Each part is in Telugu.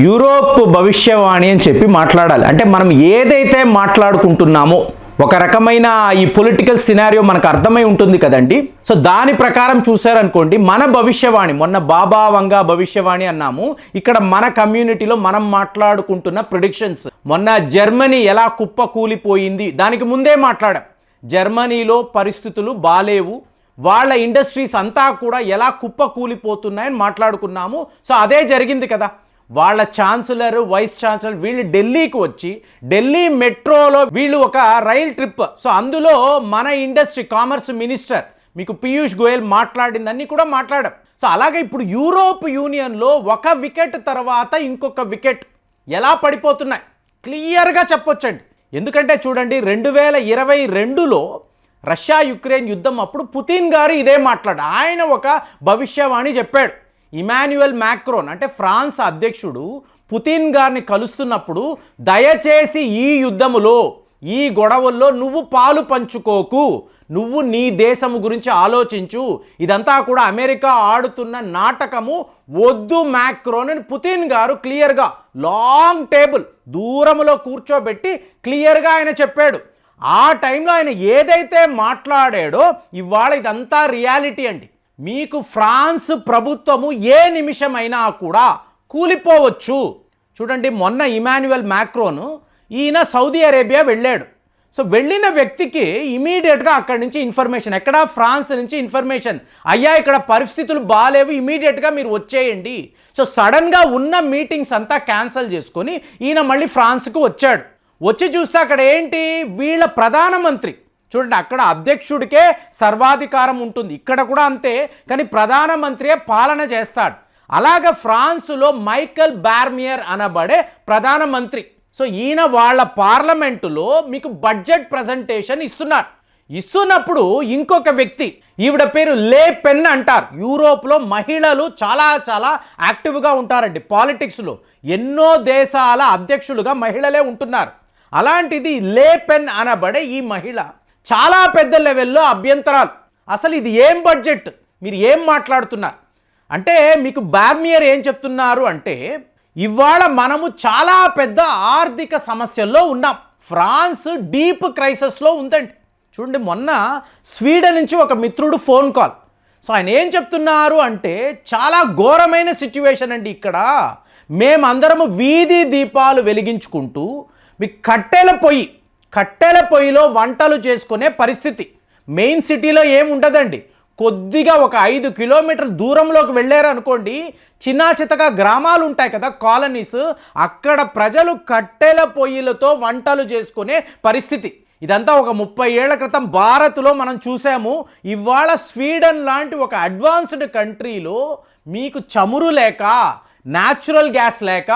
యూరోప్ భవిష్యవాణి అని చెప్పి మాట్లాడాలి. అంటే మనం ఏదైతే మాట్లాడుకుంటున్నామో ఒక రకమైన ఈ పొలిటికల్ సినారియో మనకు అర్థమై ఉంటుంది కదండి. సో దాని ప్రకారం చూసారనుకోండి మన భవిష్యవాణి మొన్న బాబా వంగా భవిష్యవాణి అన్నాము ఇక్కడ మన కమ్యూనిటీలో మనం మాట్లాడుకుంటున్న ప్రిడిక్షన్స్ మొన్న జర్మనీ ఎలా కుప్ప కూలిపోయింది దానికి ముందే మాట్లాడాం. జర్మనీలో పరిస్థితులు బాలేవు వాళ్ళ ఇండస్ట్రీస్ అంతా కూడా ఎలా కుప్ప కూలిపోతున్నాయని మాట్లాడుకున్నాము. సో అదే జరిగింది కదా. వాళ్ళ ఛాన్సలర్ వైస్ ఛాన్సలర్ వీళ్ళు ఢిల్లీకి వచ్చి ఢిల్లీ మెట్రోలో వీళ్ళు ఒక రైల్ ట్రిప్. సో అందులో మన ఇండస్ట్రీ కామర్స్ మినిస్టర్ మీకు పీయూష్ గోయల్ మాట్లాడిందని కూడా మాట్లాడాం. సో అలాగే ఇప్పుడు యూరోప్ యూనియన్లో ఒక వికెట్ తర్వాత ఇంకొక వికెట్ ఎలా పడిపోతున్నాయి? క్లియర్గా చెప్పొచ్చండి. ఎందుకంటే చూడండి రెండు వేల ఇరవై రెండులో రష్యా యుక్రెయిన్ యుద్ధం అప్పుడు పుతిన్ గారు ఇదే మాట్లాడు ఆయన ఒక భవిష్యవాణి చెప్పాడు. ఇమాన్యుయల్ మ్యాక్రోన్ అంటే ఫ్రాన్స్ అధ్యక్షుడు పుతిన్ గారిని కలుస్తున్నప్పుడు దయచేసి ఈ యుద్ధములో ఈ గొడవల్లో నువ్వు పాలు పంచుకోకు నువ్వు నీ దేశము గురించి ఆలోచించు. ఇదంతా కూడా అమెరికా ఆడుతున్న నాటకము వద్దు మ్యాక్రోన్ అని పుతిన్ గారు క్లియర్గా లాంగ్ టేబుల్ దూరములో కూర్చోబెట్టి క్లియర్గా ఆయన చెప్పాడు. ఆ టైంలో ఆయన ఏదైతే మాట్లాడాడో ఇవాళ ఇదంతా రియాలిటీ అండి. మీకు ఫ్రాన్స్ ప్రభుత్వము ఏ నిమిషమైనా కూడా కూలిపోవచ్చు. చూడండి మొన్న ఇమాన్యువల్ మ్యాక్రోను ఈయన సౌదీ అరేబియా వెళ్ళాడు. సో వెళ్ళిన వ్యక్తికి ఇమీడియట్గా అక్కడి నుంచి ఇన్ఫర్మేషన్ ఎక్కడ ఫ్రాన్స్ నుంచి ఇన్ఫర్మేషన్ అయ్యా ఇక్కడ పరిస్థితులు బాగాలేవు ఇమీడియట్గా మీరు వచ్చేయండి. సో సడన్గా ఉన్న మీటింగ్స్ అంతా క్యాన్సిల్ చేసుకొని ఈయన మళ్ళీ ఫ్రాన్స్కు వచ్చాడు. వచ్చి చూస్తే అక్కడ ఏంటి? వీళ్ళ ప్రధానమంత్రి చూడండి అక్కడ అధ్యక్షుడికే సర్వాధికారం ఉంటుంది. ఇక్కడ కూడా అంతే కానీ ప్రధానమంత్రియే పాలన చేస్తాడు. అలాగ ఫ్రాన్సులో మైకల్ బార్మియర్ అనబడే ప్రధానమంత్రి. సో ఈయన వాళ్ళ పార్లమెంటులో మీకు బడ్జెట్ ప్రజెంటేషన్ ఇస్తున్నారు. ఇస్తున్నప్పుడు ఇంకొక వ్యక్తి ఈవిడ పేరు లే పెన్ అంటారు. యూరోప్లో మహిళలు చాలా చాలా యాక్టివ్గా ఉంటారండి పాలిటిక్స్లో. ఎన్నో దేశాల అధ్యక్షులుగా మహిళలే ఉంటున్నారు. అలాంటిది లే పెన్ అనబడే ఈ మహిళ చాలా పెద్ద లెవెల్లో అభ్యంతరాలు. అసలు ఇది ఏం బడ్జెట్? మీరు ఏం మాట్లాడుతున్నారు? అంటే మీకు బార్మియర్ ఏం చెప్తున్నారు అంటే ఇవాళ మనము చాలా పెద్ద ఆర్థిక సమస్యల్లో ఉన్నాం. ఫ్రాన్స్ డీప్ క్రైసిస్లో ఉందండి. చూడండి మొన్న స్వీడన్ నుంచి ఒక మిత్రుడు ఫోన్ కాల్. సో ఆయన ఏం చెప్తున్నారు అంటే చాలా ఘోరమైన సిచ్యువేషన్ అండి ఇక్కడ. మేమందరము వీధి దీపాలు వెలిగించుకుంటూ మీ కట్టెల పొయ్యి కట్టెల పొయ్యిలో వంటలు చేసుకునే పరిస్థితి. మెయిన్ సిటీలో ఏముండదండి. కొద్దిగా ఒక ఐదు కిలోమీటర్ దూరంలోకి వెళ్ళారు అనుకోండి చితక గ్రామాలు ఉంటాయి కదా కాలనీస్ అక్కడ ప్రజలు కట్టెల పొయ్యిలతో వంటలు చేసుకునే పరిస్థితి. ఇదంతా ఒక ముప్పై ఏళ్ళ క్రితం భారత్లో మనం చూసాము. ఇవాళ స్వీడన్ లాంటి ఒక అడ్వాన్స్డ్ కంట్రీలో మీకు చమురు లేక న్యాచురల్ గ్యాస్ లేక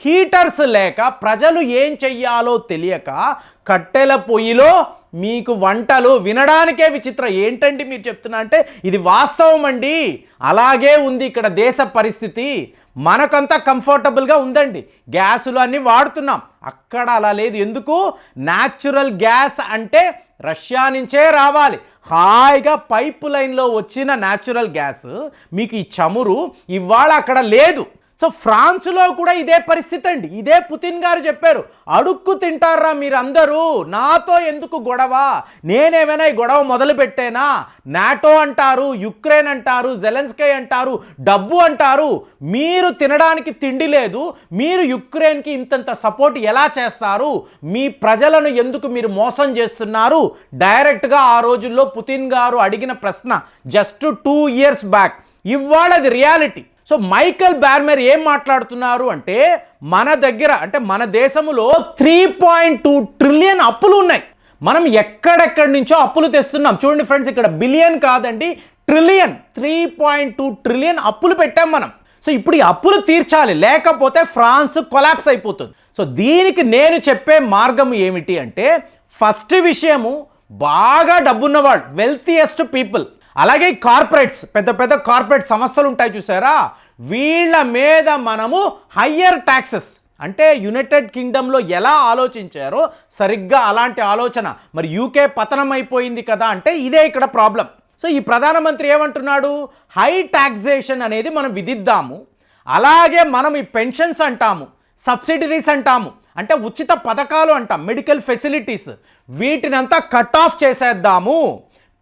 హీటర్స్ లేక ప్రజలు ఏం చెయ్యాలో తెలియక కట్టెల పొయ్యిలో మీకు వంటలు వినడానికే విచిత్రం. ఏంటండి మీరు చెప్తున్నా అంటే ఇది వాస్తవం అండి. అలాగే ఉంది ఇక్కడ దేశ పరిస్థితి. మనకంతా కంఫర్టబుల్గా ఉందండి. గ్యాసులు అన్నీ వాడుతున్నాం. అక్కడ అలా లేదు. ఎందుకు? న్యాచురల్ గ్యాస్ అంటే రష్యా నుంచే రావాలి. హాయిగా పైప్ లైన్లో వచ్చిన న్యాచురల్ గ్యాస్ మీకు ఈ చమురు ఇవాళ అక్కడ లేదు. సో ఫ్రాన్స్లో కూడా ఇదే పరిస్థితి అండి. ఇదే పుతిన్ గారు చెప్పారు అడుక్కు తింటారా మీరందరూ? నాతో ఎందుకు గొడవ? నేనేమైనా ఈ గొడవ మొదలు పెట్టేనా నాటో అంటారు యుక్రెయిన్ అంటారు జెలెన్స్కై అంటారు డబ్బు అంటారు. మీరు తినడానికి తిండి లేదు. మీరు యుక్రెయిన్కి ఇంతంత సపోర్ట్ ఎలా చేస్తారు? మీ ప్రజలను ఎందుకు మీరు మోసం చేస్తున్నారు? డైరెక్ట్గా ఆ రోజుల్లో పుతిన్ గారు అడిగిన ప్రశ్న జస్ట్ టూ ఇయర్స్ బ్యాక్ ఇవాళ అది రియాలిటీ. సో మైకల్ బ్యార్మర్ ఏం మాట్లాడుతున్నారు అంటే మన దగ్గర అంటే మన దేశంలో త్రీ పాయింట్ టూ ట్రిలియన్ అప్పులు ఉన్నాయి. మనం ఎక్కడెక్కడి నుంచో అప్పులు తెస్తున్నాం. చూడండి ఫ్రెండ్స్ ఇక్కడ బిలియన్ కాదండి trillion three point two trillion అప్పులు పెట్టాం మనం. సో ఇప్పుడు ఈ అప్పులు తీర్చాలి. లేకపోతే ఫ్రాన్స్ కొలాప్స్ అయిపోతుంది. సో దీనికి నేను చెప్పే మార్గం ఏమిటి అంటే ఫస్ట్ విషయము బాగా డబ్బున్నవాళ్ళు వెల్తియెస్ట్ పీపుల్ అలాగే కార్పొరేట్స్ పెద్ద పెద్ద కార్పొరేట్ సంస్థలు ఉంటాయి చూసారా? వీళ్ళ మీద మనము హయ్యర్ ట్యాక్సెస్ అంటే యునైటెడ్ కింగ్డమ్లో ఎలా ఆలోచించారో సరిగ్గా అలాంటి ఆలోచన. మరి యూకే పతనం అయిపోయింది కదా అంటే ఇదే ఇక్కడ ప్రాబ్లం. సో ఈ ప్రధానమంత్రి ఏమంటున్నాడు? హై టాక్సేషన్ అనేది మనం విధిద్దాము. అలాగే మనం ఈ పెన్షన్స్ అంటాము సబ్సిడరీస్ అంటాము అంటే ఉచిత పథకాలు అంటాం మెడికల్ ఫెసిలిటీస్. వీటినంతా కట్ ఆఫ్ చేసేద్దాము.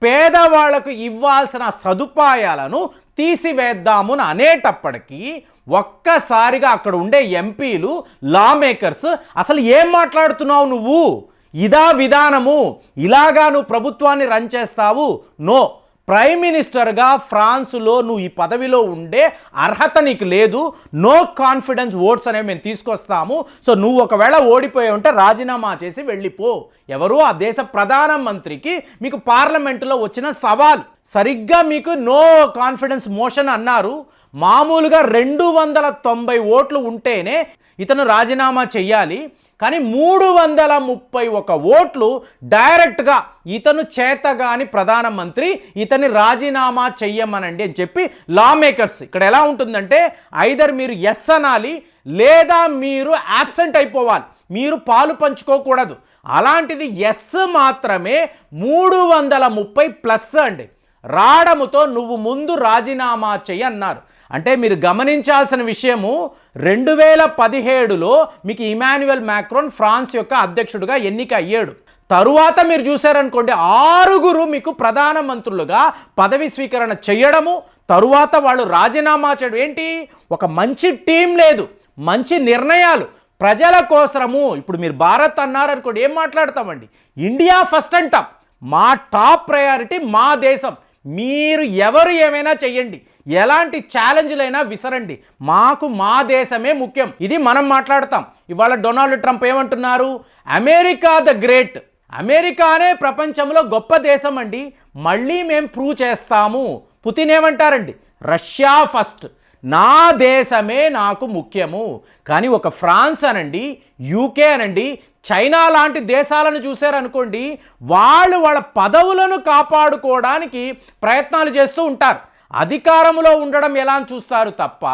పేదవాళ్ళకు ఇవ్వాల్సిన సదుపాయాలను తీసివేద్దాము అని అనేటప్పటికీ ఒక్కసారిగా అక్కడ ఉండే ఎంపీలు లా మేకర్స్ అసలు ఏం మాట్లాడుతున్నావు నువ్వు? ఇదా విధానము. ఇలాగా నువ్వు ప్రభుత్వాన్ని రన్ చేస్తావు? నో. ప్రైమ్ మినిస్టర్గా ఫ్రాన్స్లో నువ్వు ఈ పదవిలో ఉండే అర్హత నీకు లేదు. నో కాన్ఫిడెన్స్ ఓట్స్ అనేవి మేము తీసుకొస్తాము. సో నువ్వు ఒకవేళ ఓడిపోయి ఉంటే రాజీనామా చేసి వెళ్ళిపో. ఎవరు ఆ దేశ ప్రధానమంత్రికి మీకు పార్లమెంటులో వచ్చిన సవాల్. సరిగ్గా మీకు నో కాన్ఫిడెన్స్ మోషన్ అన్నారు. మామూలుగా రెండు వందల తొంభై ఓట్లు ఉంటేనే ఇతను రాజీనామా చెయ్యాలి కానీ మూడు వందల ముప్పై ఒక ఓట్లు డైరెక్ట్గా ఇతను చేతగాని ప్రధానమంత్రి ఇతని రాజీనామా చెయ్యమనండి అని చెప్పి లా మేకర్స్ ఇక్కడ ఎలా ఉంటుందంటే ఐదర్ మీరు ఎస్ అనాలి లేదా మీరు యాబ్సెంట్ అయిపోవాలి. మీరు పాలు పంచుకోకూడదు. అలాంటిది ఎస్ మాత్రమే మూడు వందల ముప్పై ప్లస్ అండి. రావడముతో నువ్వు ముందు రాజీనామా చెయ్యి అన్నారు అంటే మీరు గమనించాల్సిన విషయము రెండు వేల పదిహేడులో మీకు ఇమాన్యువల్ మ్యాక్రోన్ ఫ్రాన్స్ యొక్క అధ్యక్షుడిగా ఎన్నిక అయ్యాడు. తరువాత మీరు చూశారనుకోండి ఆరుగురు మీకు ప్రధానమంత్రులుగా పదవి స్వీకరణ చేయడము తరువాత వాళ్ళు రాజీనామా చేయడం. ఏంటి? ఒక మంచి టీం లేదు మంచి నిర్ణయాలు. ప్రజల కోసరము. ఇప్పుడు మీరు భారత్ అన్నారనుకోండి ఏం మాట్లాడతామండి? ఇండియా ఫస్ట్ అంటాం. మా టాప్ ప్రయారిటీ మా దేశం. మీరు ఎవరు ఏమైనా చెయ్యండి. ఎలాంటి ఛాలెంజ్లైనా విసరండి. మాకు మా దేశమే ముఖ్యం. ఇది మనం మాట్లాడతాం. ఇవాళ డొనాల్డ్ ట్రంప్ ఏమంటున్నారు? America the great. అమెరికానే ప్రపంచంలో గొప్ప దేశం అండి. మళ్ళీ మేము ప్రూవ్ చేస్తాము. పుతిన్ ఏమంటారండి? Russia first. నా దేశమే నాకు ముఖ్యము. కానీ ఒక ఫ్రాన్స్ అనండి యూకే అనండి చైనా లాంటి దేశాలను చూశారనుకోండి వాళ్ళు వాళ్ళ పదవులను కాపాడుకోవడానికి ప్రయత్నాలు చేస్తూ ఉంటారు. అధికారంలో ఉండడం ఎలా చూస్తారు తప్ప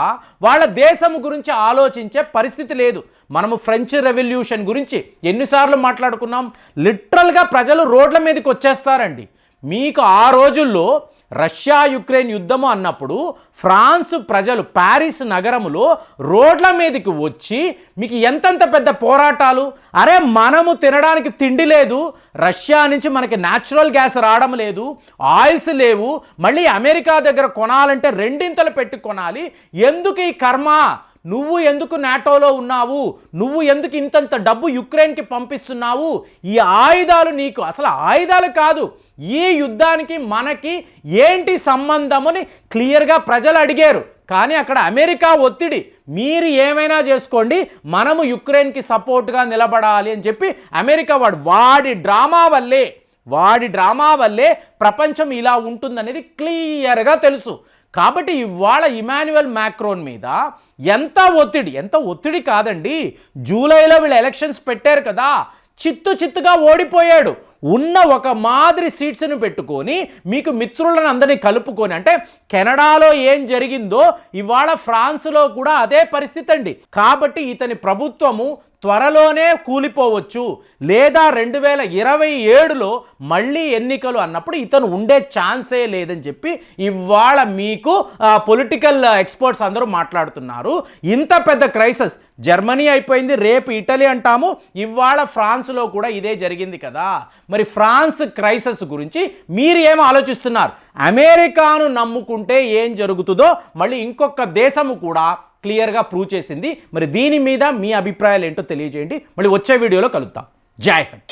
వాళ్ళ దేశం గురించి ఆలోచించే పరిస్థితి లేదు. మనము ఫ్రెంచ్ రెవల్యూషన్ గురించి ఎన్నిసార్లు మాట్లాడుకున్నాం? లిటరల్గా ప్రజలు రోడ్ల మీదకి వచ్చేస్తారండి. మీకు ఆ రోజుల్లో రష్యా యుక్రెయిన్ యుద్ధము అన్నప్పుడు ఫ్రాన్స్ ప్రజలు ప్యారిస్ నగరములో రోడ్ల మీదకి వచ్చి మీకు ఎంతెంత పెద్ద పోరాటాలు? అరే మనము తినడానికి తిండి లేదు. రష్యా నుంచి మనకి న్యాచురల్ గ్యాస్ రావడం లేదు. ఆయిల్స్ లేవు. మళ్ళీ అమెరికా దగ్గర కొనాలంటే రెండింతలు పెట్టి కొనాలి. ఎందుకు ఈ కర్మ? నువ్వు ఎందుకు నాటోలో ఉన్నావు? నువ్వు ఎందుకు ఇంతంత డబ్బు యుక్రెయిన్కి పంపిస్తున్నావు? ఈ ఆయుధాలు నీకు అసలు ఆయుధాలు కాదు. ఈ యుద్ధానికి మనకి ఏంటి సంబంధమని క్లియర్గా ప్రజలు అడిగారు. కానీ అక్కడ అమెరికా ఒత్తిడి. మీరు ఏమైనా చేసుకోండి మనము యుక్రెయిన్కి సపోర్ట్గా నిలబడాలి అని చెప్పి అమెరికా వాడు వాడి డ్రామా వల్లే వాడి డ్రామా వల్లే ప్రపంచం ఇలా ఉంటుందనేది క్లియర్గా తెలుసు. కాబట్టి ఇవాళ ఇమాన్యువల్ మ్యాక్రోన్ మీద ఎంత ఒత్తిడి ఎంత ఒత్తిడి కాదండి. జూలైలో వీళ్ళు ఎలక్షన్స్ పెట్టారు కదా. చిత్తు చిత్తుగా ఓడిపోయాడు. ఉన్న ఒక మాదిరి సీట్స్ను పెట్టుకొని మీకు మిత్రులను అందరినీ కలుపుకొని అంటే కెనడాలో ఏం జరిగిందో ఇవాళ ఫ్రాన్స్లో కూడా అదే పరిస్థితి అండి. కాబట్టి ఇతని ప్రభుత్వము త్వరలోనే కూలిపోవచ్చు. లేదా రెండు వేల ఇరవై ఏడులో మళ్ళీ ఎన్నికలు అన్నప్పుడు ఇతను ఉండే ఛాన్సే లేదని చెప్పి ఇవాళ మీకు పొలిటికల్ ఎక్స్పర్ట్స్ అందరూ మాట్లాడుతున్నారు. ఇంత పెద్ద క్రైసిస్ జర్మనీ అయిపోయింది రేపు ఇటలీ అంటాము. ఇవాళ ఫ్రాన్స్లో కూడా ఇదే జరిగింది కదా. మరి ఫ్రాన్స్ క్రైసిస్ గురించి మీరు ఏం ఆలోచిస్తున్నారు? అమెరికాను నమ్ముకుంటే ఏం జరుగుతుందో మళ్ళీ ఇంకొక దేశము కూడా క్లియర్గా ప్రూవ్ చేసింది. మరి దీని మీద మీ అభిప్రాయాలు ఏంటో తెలియజేయండి. మళ్ళీ వచ్చే వీడియోలో కలుద్దాం. జై హింద్.